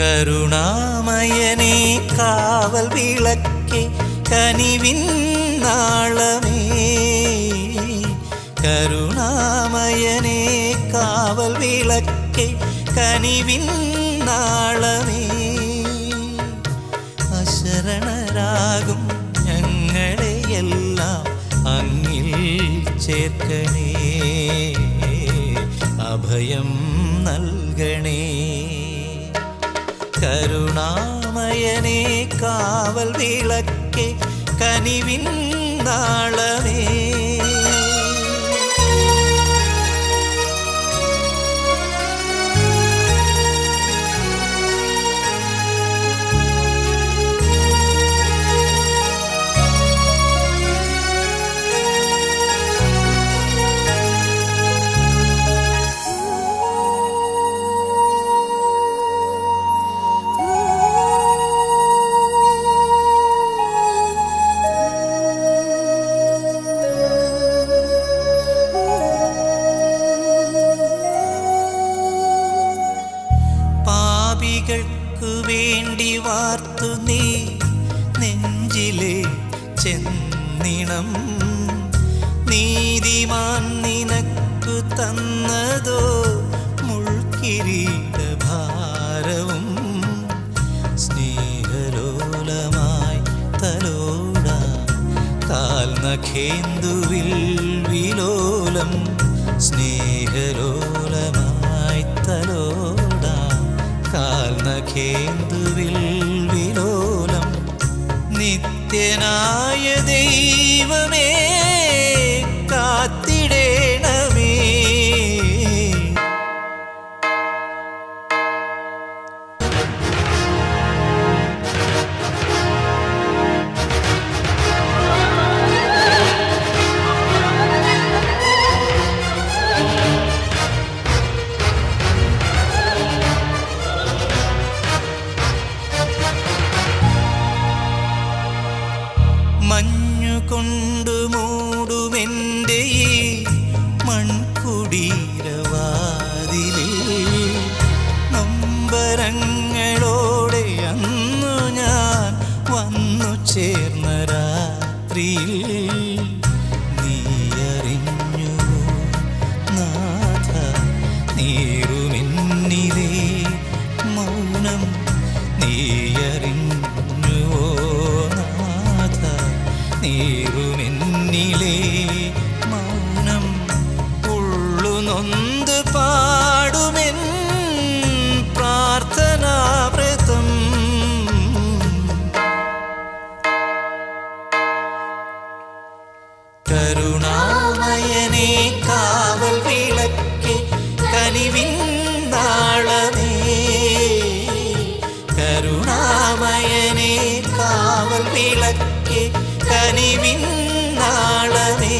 കരുണാമയനെ കാവൽ വിളക്കെ കനിവിൻ നാളമേ. കരുണാമയനെ കാവൽ വിളക്കെ കനിവിൻ നാളമേ. അശരണരാകും ഞങ്ങളെയെല്ലാം അങ്ങിൽ ചേർക്കണേ. അഭയം നൽകണേ. കരുണാമയനെ കാവൽ വിളക്കെ കനിവിൻ നാളമേ. പാപികൾക്കു വേണ്ടി വാർത്തു നീ നെഞ്ചിലെ ചെന്നിണം. നീതിമാൻ നിനക്കു തന്നതോ മുൾക്കിരീട ഭാരവും തലോടാ. കാൽനഖേന്ദുവിൽ വിലോലം സ്നേഹലോലമായി കാൽനഖേന്ദുവിൽ വിലോലം നിത്യനായ ദൈവമേ. മൺകുടീരവാതിലിൽ നൊമ്പരങ്ങളോടെ അന്നു ഞാൻ വന്നു ചേർന്ന രാത്രിയിൽ. നൊന്ത് പാടുമെൻ പ്രാർത്ഥനാവ്രതം കരുണാമയനെ കാവൽ വിളക്കെ കനിവിൻ നാളമേ കരുണാമയനെ കാവൽ വിളക്കെ കനിവിൻ നാളമേ